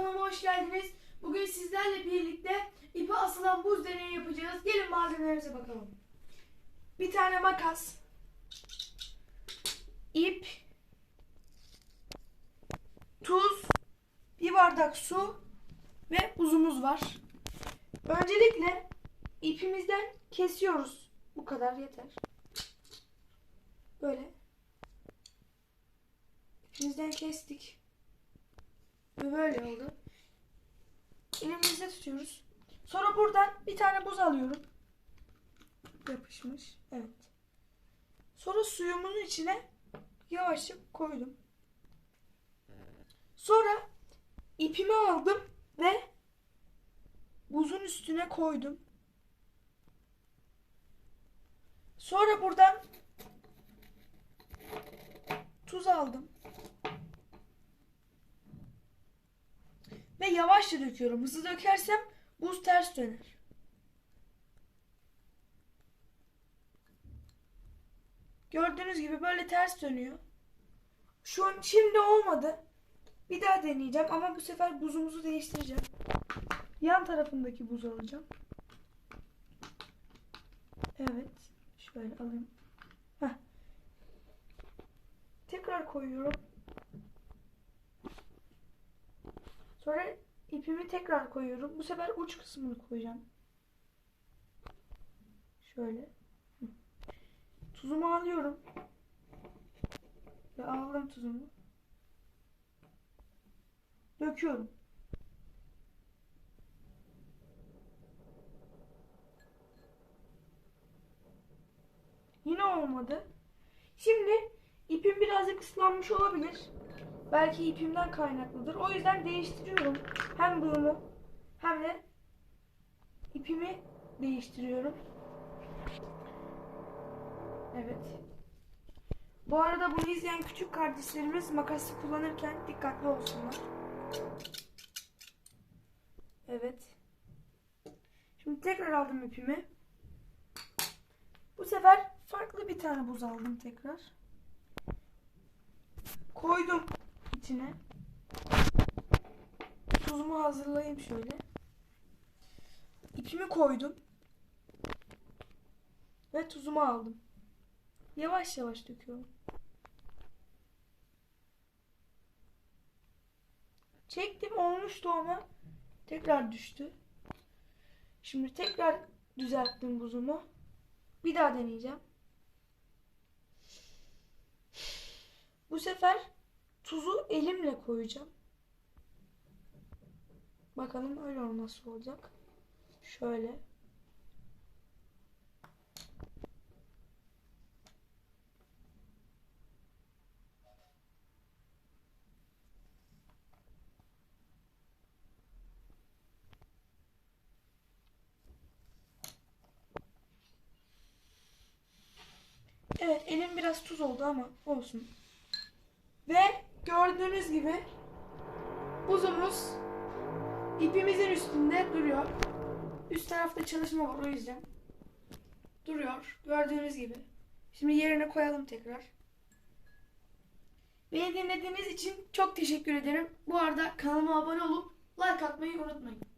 kanalıma hoş geldiniz. Bugün sizlerle birlikte ipe asılan buz deneyi yapacağız. Gelin malzemelerimize bakalım. Bir tane makas, ip, tuz, bir bardak su ve buzumuz var. Öncelikle ipimizden kesiyoruz. Bu kadar yeter. Böyle. İpimizden kestik. Ve böyle oldu. Elimizde tutuyoruz. Sonra buradan bir tane buz alıyorum. Yapışmış. Evet. Sonra suyumun içine yavaşça koydum. Sonra ipimi aldım ve buzun üstüne koydum. Sonra buradan tuz aldım. Ve yavaşça döküyorum. Hızlı dökersem buz ters döner. Gördüğünüz gibi böyle ters dönüyor. Şu an şimdi olmadı. Bir daha deneyeceğim ama bu sefer buzumuzu değiştireceğim. Yan tarafındaki buzu alacağım. Evet. Şöyle alayım. Heh. Tekrar koyuyorum. Sonra ipimi tekrar koyuyorum. Bu sefer uç kısmını koyacağım. Şöyle. Tuzumu alıyorum. Ve aldım tuzumu. Döküyorum. Yine olmadı. Şimdi ipim birazcık ıslanmış olabilir. Belki ipimden kaynaklıdır. O yüzden değiştiriyorum. Hem bunu hem de ipimi değiştiriyorum. Evet. Bu arada bunu izleyen küçük kardeşlerimiz makası kullanırken dikkatli olsunlar. Evet. Şimdi tekrar aldım ipimi. Bu sefer farklı bir tane buz aldım tekrar. Koydum içine. Tuzumu hazırlayayım şöyle. İpimi koydum. Ve tuzumu aldım. Yavaş yavaş döküyorum. Çektim olmuştu ama tekrar düştü. Şimdi tekrar düzelttim buzumu. Bir daha deneyeceğim. Bu sefer tuzu elimle koyacağım. Bakalım öyle nasıl olacak. Şöyle. Evet elim biraz tuz oldu ama olsun. Ve gördüğünüz gibi buzumuz ipimizin üstünde duruyor. Üst tarafta çalışma var o yüzden. Duruyor. Gördüğünüz gibi. Şimdi yerine koyalım tekrar. Beni dinlediğiniz için çok teşekkür ederim. Bu arada kanalıma abone olup like atmayı unutmayın.